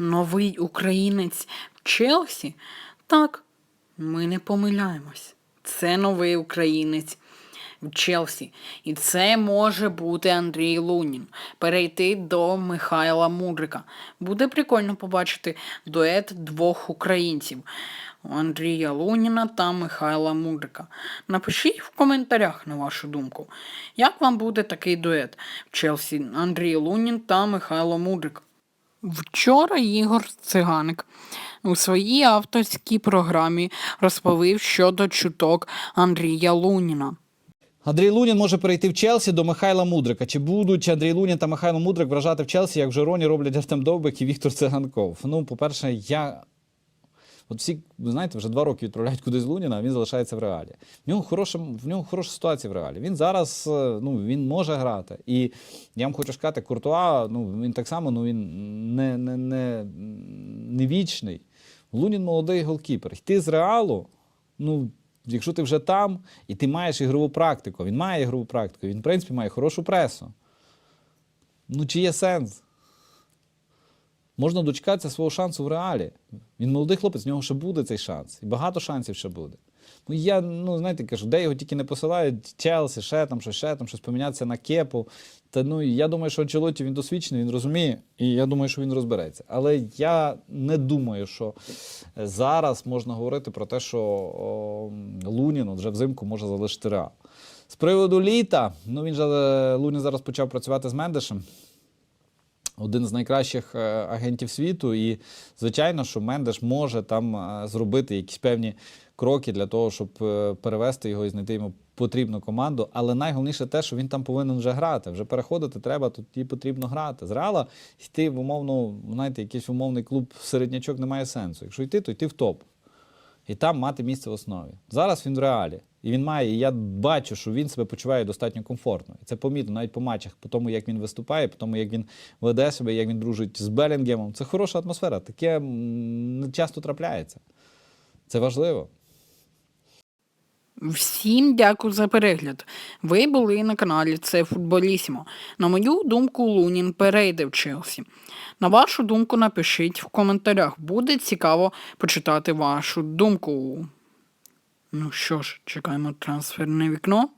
новий українець в Челсі? Так, ми не помиляємось. Це новий українець в Челсі. І це може бути Андрій Лунін. Перейти до Михайла Мудрика. Буде прикольно побачити дует двох українців. Андрія Луніна та Михайла Мудрика. Напишіть в коментарях на вашу думку, як вам буде такий дует в Челсі Андрій Лунін та Михайло Мудрик. Вчора Ігор Циганик у своїй авторській програмі розповів щодо чуток Андрія Луніна. Андрій Лунін може перейти в Челсі до Михайла Мудрика. Чи будуть Андрій Лунін та Михайло Мудрик вражати в Челсі, як в Жероні роблять Артем Довбик і Віктор Циганков? Ну, по-перше, я. От всі, знаєте, вже два роки відправляють кудись Луніна, а він залишається в реалі. В нього хороша, в нього хороша ситуація в реалі. Він зараз е, ну, він може грати. І я вам хочу сказати, Куртуа, ну, він так само ну, він не, не, не, не вічний. Лунін молодий голкіпер. Йти з реалу, ну, якщо ти вже там і ти маєш ігрову практику, він має ігрову практику, він, в принципі, має хорошу пресу. Ну, чи є сенс? Можна дочекатися свого шансу в реалі. Він молодий хлопець, в нього ще буде цей шанс. І багато шансів ще буде. Ну, я, ну, знаєте, кажу, де його тільки не посилають, Челсі, ще там, щось, ще там, щось помінятися на кепу. Та ну, я думаю, що Анчелоті він досвідчений, він розуміє, і я думаю, що він розбереться. Але я не думаю, що зараз можна говорити про те, що о, Лунін вже взимку може залишити реал. З приводу літа, ну він же е, Лунін зараз почав працювати з Мендешем один з найкращих е, агентів світу. І, звичайно, що Мендеш може там е, зробити якісь певні кроки для того, щоб е, перевести його і знайти йому потрібну команду. Але найголовніше те, що він там повинен вже грати. Вже переходити треба, тоді потрібно грати. З Реала йти в умовну, знаєте, якийсь умовний клуб середнячок немає сенсу. Якщо йти, то йти в топ. І там мати місце в основі. Зараз він в реалі. І він має, і я бачу, що він себе почуває достатньо комфортно. І це помітно навіть по матчах, по тому, як він виступає, по тому, як він веде себе, як він дружить з Белінгемом. Це хороша атмосфера. Таке не часто трапляється. Це важливо. Всім дякую за перегляд. Ви були на каналі Це Футболісімо. На мою думку, Лунін перейде в Челсі. На вашу думку напишіть в коментарях. Буде цікаво почитати вашу думку. Ну що ж, чекаємо трансферне вікно.